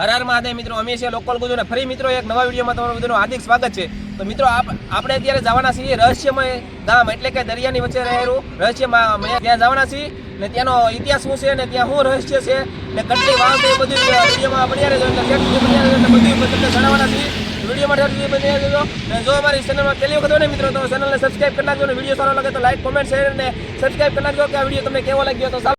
હર હર મહાદેવ મિત્રો, અમે છે લોકલ ગુજુ ફરી મિત્રો એક નવા વિડીયોમાં તમારું બધાનું હાર્દિક સ્વાગત છે. તો મિત્રો, આપ- આપણે અત્યારે જવાના છીએ રહસ્યમય ગામ એટલે કે દરિયાની વચ્ચે રહેલું રહસ્યમાં ત્યાં જવાના છીએ ને ત્યાંનો ઇતિહાસ શું છે ને ત્યાં શું રહસ્ય છે ને કેટલી વાવ છે બધું વિડીયોમાં બન્યા રહેજો, એટલે બધું તમને જણાવવાના છીએ. વિડીયોમાં શેઠ સુધી બન્યા રહેજો. ને જો અમારી ચેનલમાં પહેલી વખત હોય ને મિત્રો, તો ચેનલને સબસ્ક્રાઈબ કરી નાખજો ને વીડિયો સારો લાગે તો લાઈક કોમેન્ટ શેર ને સબસ્ક્રાઈબ કરી નાખજો કે આ વીડિયો તમને કેવો લાગ્યો તો સારું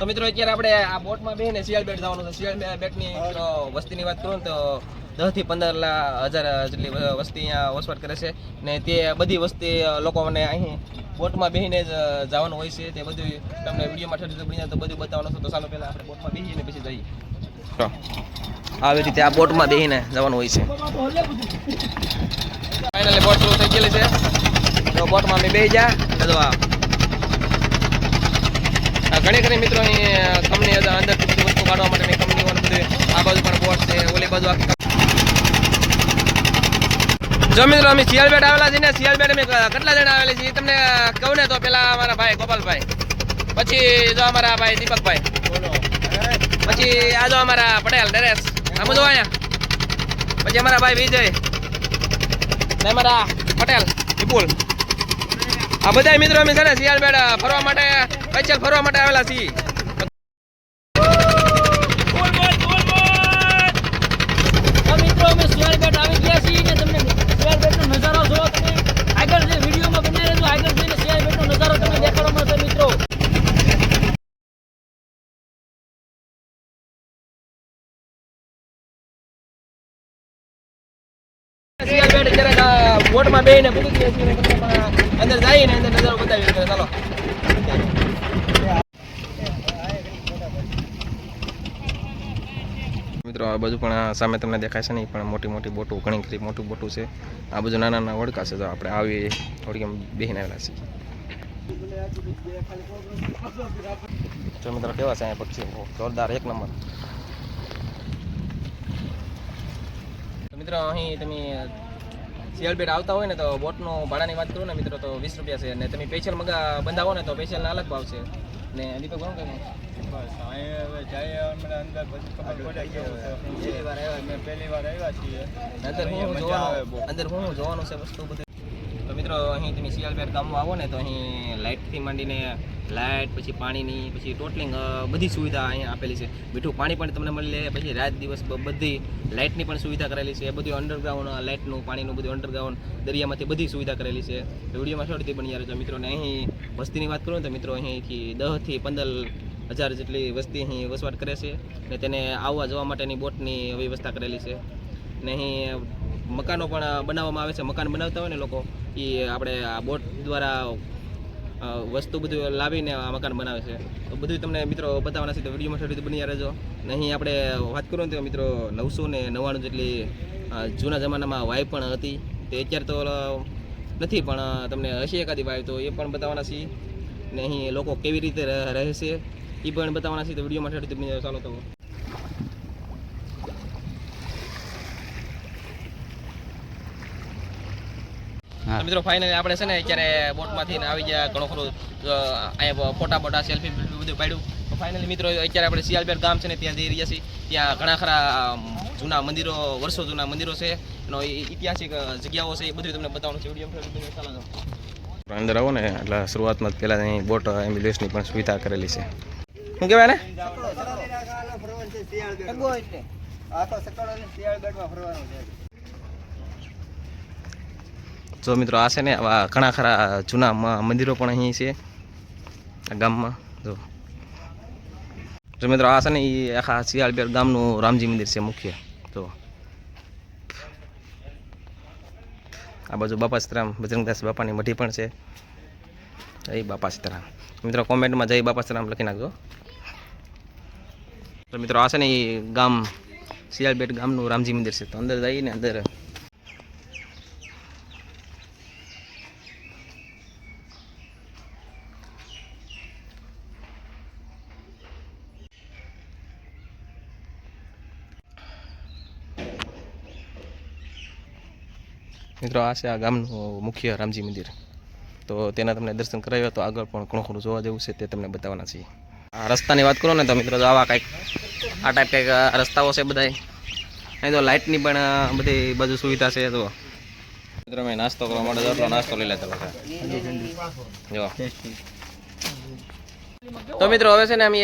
તો મિત્રો અત્યારે આપણે આ બોટમાં બેસીને શિયાળ બેટ જવાનું છે. શિયાળ બેટની વસ્તીની વાત કરું તો દસથી પંદર હજાર જેટલી વસ્તી અહીંયા વસવાટ કરે છે. ને તે બધી વસ્તી લોકોને અહીં બોટમાં બેસીને જ જવાનું હોય છે. તે બધું તમને વિડીયોમાં ઠરી જાય તો બધું બતાવવાનું છે. તો ચાલો પહેલાં આપણે બોટમાં બેસીને પછી જઈએ. આવી રીતે આ બોટમાં બેસીને જવાનું હોય છે. ફાઇનલી બોટ શરૂ થઈ ગયેલી છે. તો બોટમાં અમે બેસી જા. તો ઘણી ઘણી મિત્રો અહીં કંપની અંદર બધી વસ્તુ કાઢવા માટેની કંપનીઓ ને બધું આ બાજુ પણ બોટ છે, ઓલી બાજુ આખી જો મિત્રો અમે સિયાલબેટ આવેલા છીએ ને સિયાલબેટ અમે કેટલા જણા આવેલા છીએ તમને કહું ને તો પેલા અમારા ભાઈ, ગોપાલભાઈ. પછી જો અમારા ભાઈ દીપકભાઈ. પછી આ જો અમારા પટેલ, નરેશ. આમ જો અહીંયા. પછી અમારા ભાઈ વિજય. અમારા પટેલ, વિપુલ. આ બધા મિત્રો અમે છે ને શિયાળબેટ ફરવા માટે, સ્પેશિયલ ફરવા માટે આવેલા છીએ. મિત્રો, અમે શિયાળબેટ આવી ગયા છીએ ને તમને શિયાળબેટનો નજારો જોવો આગળ જે વિડીયોમાં બની આગળ જઈને શિયાળબેટનો નજારો તમને દેખાડવા મળશે મિત્રો. શિયાળબેટ જરાક બોટમાં બેહીને પૂરી ગયા છીએ અંદર જઈને અંદર નજારો બતાવી. ચાલો. મિત્રો, આ બાજુ પણ આ સામે તમને દેખાય છે ને પણ મોટી મોટી બોટું, ઘણી ખરી મોટી બોટું છે. આ બાજુ નાના નાના વડકા છે તો આપણે આવી થોડીક એમ બેહીને આવેલા છીએ. જો મિત્રો, કેવા છે અહીંયા પક્ષી જોરદાર, એક નંબર. મિત્રો, અહીં તમે શિયાળબેટ આવતા હોય ને તો બોટનો ભાડાની વાત કરું ને મિત્રો તો વીસ રૂપિયા છે. અને તમે સ્પેશિયલ મગા બંધાવો ને તો સ્પેશિયલના અલગ ભાવ છે. ને દીપક ઘણું કહેવું અંદર હું જોવાનું અંદર હું જોવાનું છે વસ્તુ બધું? મિત્રો, અહીં તમે શિયાળબેટ ગામમાં આવો ને તો અહીં લાઇટથી માંડીને લાઇટ પછી પાણીની, પછી ટોટલિંગ બધી સુવિધા અહીંયા આપેલી છે. મીઠું પાણી પણ તમને મળી લે પછી રાત દિવસ બધી લાઇટની પણ સુવિધા કરેલી છે. બધું અંડરગ્રાઉન્ડ લાઇટનું પાણીનું બધું અંડરગ્રાઉન્ડ દરિયામાંથી બધી સુવિધા કરેલી છે. વિડીયોમાં છોડતી બની યાર જો મિત્રોને અહીં વસ્તીની વાત કરું તો મિત્રો, અહીંથી દસથી પંદર હજાર જેટલી વસ્તી અહીં વસવાટ કરે છે ને તેને આવવા જવા માટેની બોટની વ્યવસ્થા કરેલી છે. ને અહીં મકાનો પણ બનાવવામાં આવે છે. મકાન બનાવતા હોય ને લોકો એ આપણે આ બોટ દ્વારા વસ્તુ બધું લાવીને આ મકાન બનાવે છે. તો બધું તમને મિત્રો બતાવવાના છે, તો વિડીયોમાં થોડી બની રહેજો. નહીં આપણે વાત કરું ને તો મિત્રો નવસો ને નવ્વાણું જેટલી જૂના જમાનામાં વાય પણ હતી. તે અત્યારે તો નથી, પણ તમને હશે એકાદી વાય, તો એ પણ બતાવવાના છીએ. ને અહીં લોકો કેવી રીતે રહે રહે છે એ પણ બતાવવાના છે તો વિડીયોમાં થોડી બની ચાલો તો તો મિત્રો ફાઇનલી આપણે છે ને અત્યારે બોટમાંથી ને આવી ગયા ઘણો ખરો અહીંયા ફોટા બોટા સેલ્ફી બધું પાડ્યું. તો ફાઇનલી મિત્રો અત્યારે આપણે શિયાલબેટ ગામ છે ને ત્યાં જઈ રહ્યા છીએ. ત્યાં ઘણા ખરા જૂના મંદિરો વર્ષો જૂના મંદિરો છે. એનો ઐતિહાસિક જગ્યાઓ છે એ બધું તમને બતાવવાનું છે. વીડિયો અંદર આવો ને એટલે શરૂઆતમાં પહેલાં અહીં બોટ એમ્બ્યુલન્સની પણ સુવિધા કરેલી છે. શું કહેવાય ને જો મિત્રો, આ છે ને આવા ઘણા ખરા જૂના મંદિરો પણ અહીં છે. ગામમાં, જો. જો મિત્રો, આ છે ને એ આખા શિયાળબેર ગામનું રામજી મંદિર છે મુખ્ય, જો. આ બાજુ બાપા સીતારામ બજરંગદાસ બાપાની મઢી પણ છે. જય બાપા સીતારામ. મિત્રો, કોમેન્ટમાં જય બાપા સીતારામ લખી નાખજો. તો મિત્રો, આ છે ને એ ગામ શિયાળબેટ ગામનું રામજી મંદિર છે. તો અંદર જઈને અંદર મિત્રો, આ છે આ ગામનું મુખ્ય રામજી મંદિર. તો તેના તમને દર્શન કરાવ્યા તો આગળ પણ ઘણું ખરું જોવા જેવું છે તે તમને બતાવવાના છીએ. આ રસ્તાની વાત કરો ને તો મિત્રો આવા કંઈક, આ ટાઈપ કંઈક રસ્તાઓ છે બધાય. અહીં તો લાઇટની પણ બધી બાજુ સુવિધા છે તો મિત્રો મેં નાસ્તો કરવા માટે જતો નાસ્તો લઈ લેતા બધા જો તો મિત્રો, હવે છે ને અમે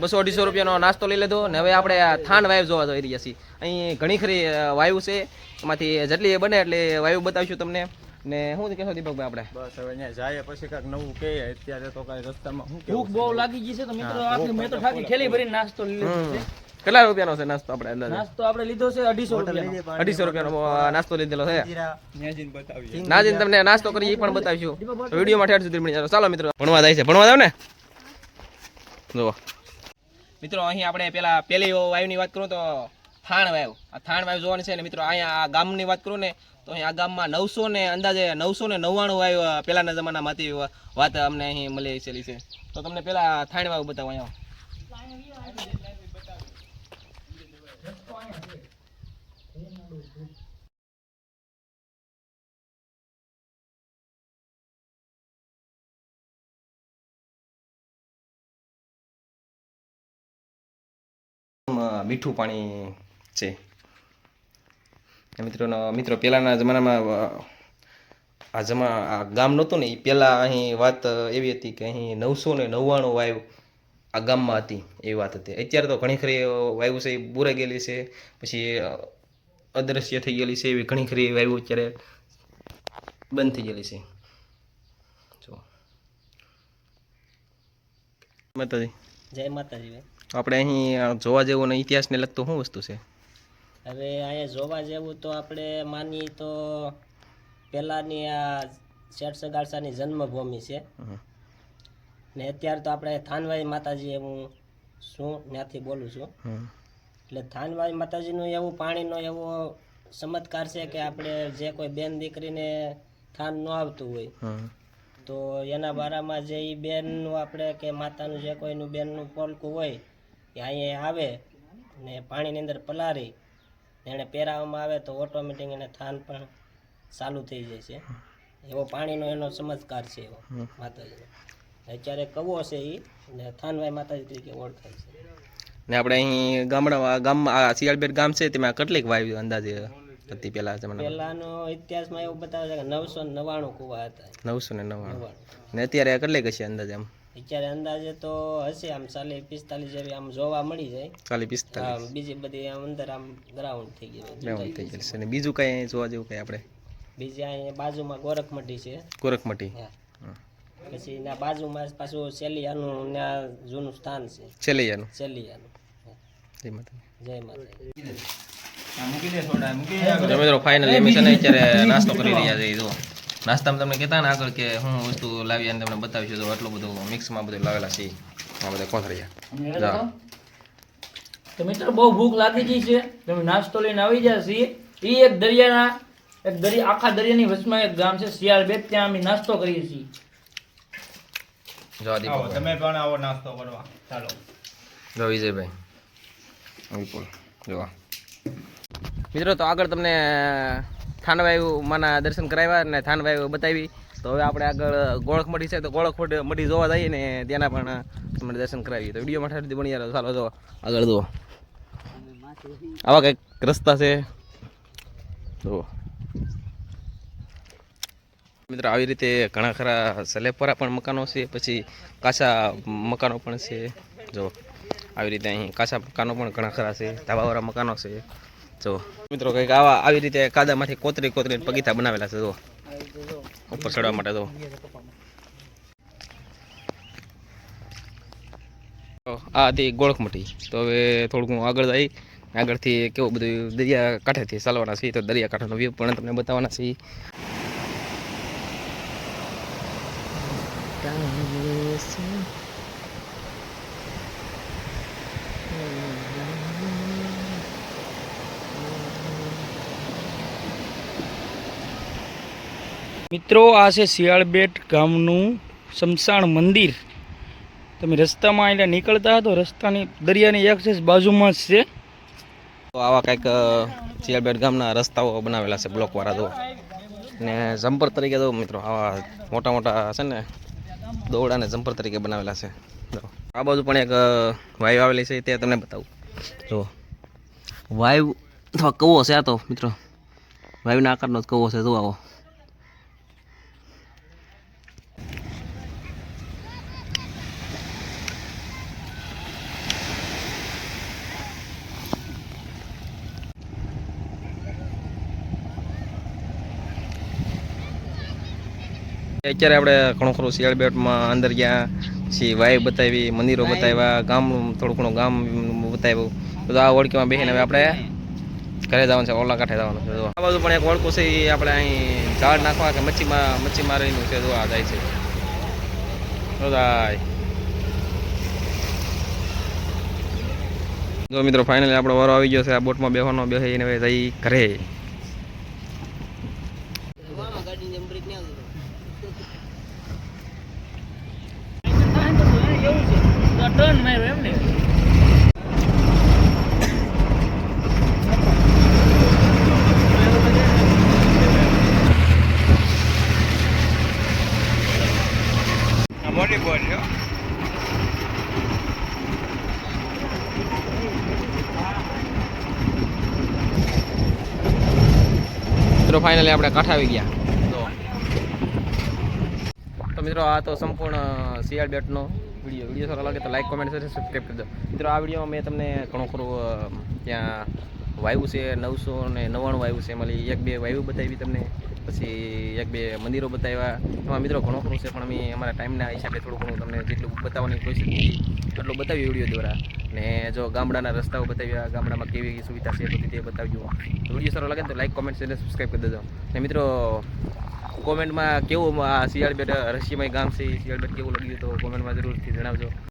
બસો અઢીસો રૂપિયાનો નાસ્તો લઈ લીધો ને હવે આપણે આ થાન વાયુ જોવા જઈ રહ્યા છીએ. અહીં ઘણી ખરી વાયુ છે. એમાંથી જેટલી બને એટલે વાયુ બતાવીશું તમને. ને શું કહેશો દીપકભાઈ આપણે? બસ હવે અહીંયા જાય પછી કાંઈક નવું કહે અત્યારે તો કાંઈ રસ્તામાં શું ભૂખ બહુ લાગી ગઈ છે તો મિત્રો આખી મેં તો ઠાકી થેલી ભરીને નાસ્તો લીધો છે. કેટલા રૂપિયાનો છે નાસ્તો આપણે અંદાજે? નાસ્તો આપણે લીધો છે અઢીસો રૂપિયાનો. 250 રૂપિયાનો નાસ્તો લીધેલો છે. નાજીન બતાવીએ. નાજીન તમને નાસ્તો કરી એ પણ બતાવીશું. વિડિયો માં ઠેર સુધી મળી જાવ ચાલો મિત્રો ભણવા જાય છે. ભણવા જાવ ને? જુઓ. મિત્રો અહીં આપણે પેલા પેલી વાયુની વાત કરું તો થાણ વાયુ. આ થાણ વાયુ જોવાની છે ને મિત્રો અહીંયા આ ગામની વાત કરું ને તો અહીં આ ગામમાં નવસો ને અંદાજે નવસો ને નવ્વાણું વાયુ પહેલાંના જમાનામાંથી વાત અમને અહીં મળી છેલી છે. તો તમને પેલા થાણ વાયુ બતાવો અહીંયા. અ, મીઠું પાણી છે. મિત્રોનો મિત્રો પહેલાંના જમાનામાં આ જમા, આ ગામ નહોતું ને એ પહેલાં અહીં વાત એવી હતી કે અહીં નવસો ને નવ્વાણું વાયુ આ ગામમાં હતી, એ વાત હતી. અત્યારે તો ઘણી ખરી વાયુ છે, એ બુરાઈ ગયેલી છે, પછી અદ્રશ્ય થઈ ગયેલી છે, એવી ઘણી ખરી વાયુ અત્યારે બંધ થઈ ગયેલી છે. જો. માતાજી. જય માતાજી ભાઈ આપણે અહીં જોવા જેવું ને ઇતિહાસને લગતું શું વસ્તુ છે? હવે અહીંયા જોવા જેવું તો આપણે માનીએ તો પહેલાંની આ શેઠ સગાડસાની જન્મભૂમિ છે. ને અત્યારે તો આપણે થાનવાઈ માતાજી હું શું ત્યાંથી બોલું છું. એટલે થાનવાઈ માતાજીનું એવું પાણીનો એવો ચમત્કાર છે કે આપણે જે કોઈ બેન દીકરીને થાન ન આવતું હોય. તો એના બારામાં જે એ બેનનું આપણે કે માતાનું જે કોઈનું બેનનું પોલકું હોય એ અહીંયા આવે ને પાણીની અંદર પલારી ને એને પહેરાવવામાં આવે તો ઓટોમેટિક એને થાન પણ ચાલુ થઈ જાય છે. એવો પાણીનો એનો ચમત્કાર છે એવો માતાજીનો. અત્યારે કવો છે એ ને થાનભાઈ માતાજી તરીકે ઓળખાય છે. ને આપણે અહીં ગામડા ગામમાં આ શિયાળબેટ ગામ છે તેમાં કેટલીક વાયુ અંદાજે હતી પહેલા જમાના પહેલાનો ઇતિહાસમાં એવું બતાવે છે કે નવસો નવ્વાણું કુવા હતા. નવસો ને નવાણું નવ્વાણું. ને અત્યારે કેટલીક હશે અંદાજે આમ અત્યારે અંદાજે તો હશે આમ ચાલી પિસ્તાલીસ જેવી આમ જોવા મળી જાય. ચાલી પિસ્તાલીસ. બીજી બધી આમ અંદર આમ ગ્રાઉન્ડ થઈ ગયું ગ્રાઉન્ડ થઈ ગયેલું છે. અને બીજું કઈ જોવા જેવું કઈ આપણે? બીજી અહીંયા બાજુમાં ગોરખમઢી. છે ગોરખમટી પછી ના બાજુમાં પાછું સેલિયાનું ના જૂનું સ્થાન છે. સેલિયાનું હા. જય માતા જય માતા મિત્રો ફાઇનલી અમે છે ને અત્યારે નાસ્તો કરી રહ્યા છે જો નાસ્તામાં તમને કહેતા ને આગળ કે હું વસ્તુ લાવી અને તમને બતાવીશું તો એટલું બધું મિક્સમાં બધું લાવેલા છે. આ બધા કોથળિયા તો મિત્રો બહુ ભૂખ લાગી ગઈ છે. તમે નાસ્તો લઈને આવી ગયા છીએ એ એક દરિયાના એક દરિયા આખા દરિયાની વચમાં એક ગામ છે શિયાળ બેટ ત્યાં અમે નાસ્તો કરીએ છીએ. જો આ તમે પણ આવો નાસ્તો કરવા. ચાલો. જો વિજયભાઈ. વિપુલ જો મિત્રો તો આગળ તમને થાનવાયુ માના દર્શન કરાવ્યા અને થાનવાયુ બતાવી. તો હવે આપણે આગળ ગોળખ મઢી છે, તો ગોળખ મઢી જોવા જઈએ ને, ત્યાંના પણ તમને દર્શન કરાવીએ. તો વીડિયો માટે બની યાર ચાલો જો, આગળ જુઓ. આવા કંઈક રસ્તા છે. જુઓ. મિત્રો, આવી રીતે ઘણા ખરા સલેપરા પણ મકાનો છે, પછી કાચા મકાનો પણ છે. જો આવી રીતે અહીં કાચા મકાનો પણ ઘણા ખરા છે, ધાબાવાળા મકાનો છે. જો મિત્રો કંઈક આવા આવી રીતે કાદામાંથી કોતરી કોતરીને પગીથા બનાવેલા છે, જો. ઉપર ચડવા માટે, જો. આ હતી ગોળખમટી તો હવે થોડુંક આગળ જઈ, આગળથી કેવું બધું દરિયા કાંઠેથી ચાલવાના છીએ, તો દરિયા કાંઠાનો વ્યૂ પણ તમને બતાવવાના છે. મિત્રો, આ છે શિયાળબેટ ગામનું શમશાન મંદિર. તમે રસ્તામાં એટલે નીકળતા તો રસ્તાની દરિયાની એક્સેસ બાજુમાં જ છે. તો આવા કંઈક શિયાળબેટ ગામના રસ્તાઓ બનાવેલા છે બ્લોકવાળા તો ને જમ્પર તરીકે તો મિત્રો, આવા મોટા મોટા છે ને દોડાને જમ્પર તરીકે બનાવેલા છે. આ બાજુ પણ એક વાઈવ આવેલી છે, તે તમને બતાવું. જો વાયુ અથવા કવો છે આ તો, મિત્રો. વાયુના આકારનો જ કવો છે જો આવો. અત્યારે આપણે ઘણું ખરું શિયાળ બેટમાં અંદર ગયા પછી વાય બતાવી મંદિરો બતાવ્યા ગામ થોડું ઘણું ગામ બતાવ્યું. તો આ ઓળખીમાં બેસીને હવે આપણે ઘરે જવાનું છે ઓલા કાંઠે જવાનું છે જો. આ બાજુ પણ એક ઓળખું છે એ આપણે અહીં ઝાડ નાખવા કે મચ્છીમાં મચ્છી મારીનું છે જો આ જાય છે. જો મિત્રો ફાઇનલી આપણો વારો આવી ગયો છે આ બોટમાં બેહવાનો બેસીને હવે જઈ ઘરે. ટર્ન માર્યો એમ ને મોટી બોટ છે મિત્રો ફાઇનલી આપણે કાંઠા આવી ગયા. મિત્રો, આ તો સંપૂર્ણ શિયાળ બેટનો વીડિયો. વીડિયો સારો લાગે તો લાઈક કોમેન્ટ સબસ્ક્રાઈબ કરજો. મિત્રો, આ વિડીયોમાં મેં તમને ઘણું ખરું ત્યાં વાયુ છે નવસો ને નવ્વાણું વાયુ છે. એમાં એક બે વાયુ બતાવી તમને. પછી એક બે મંદિરો બતાવ્યા. એમાં મિત્રો ઘણું ખરું છે, પણ અમે અમારા ટાઈમના હિસાબે થોડું ઘણું તમને જેટલું બતાવવાની કોશિશ કરી એટલું બતાવ્યું વીડિયો દ્વારા. ને જો ગામડાના રસ્તાઓ બતાવ્યા, ગામડામાં કેવી સુવિધા છે બધી તે બતાવ્યું વીડિયો સારો લાગે તો લાઈક કોમેન્ટ અને સબસ્ક્રાઈબ કરી દેજો. ને મિત્રો કોમેન્ટમાં કેવું, આ શિયાળ બેટ રશિયામાં ગામ છે, એ શિયાળ બેટ કેવું લાગ્યું તો કોમેન્ટમાં જરૂરથી જણાવજો.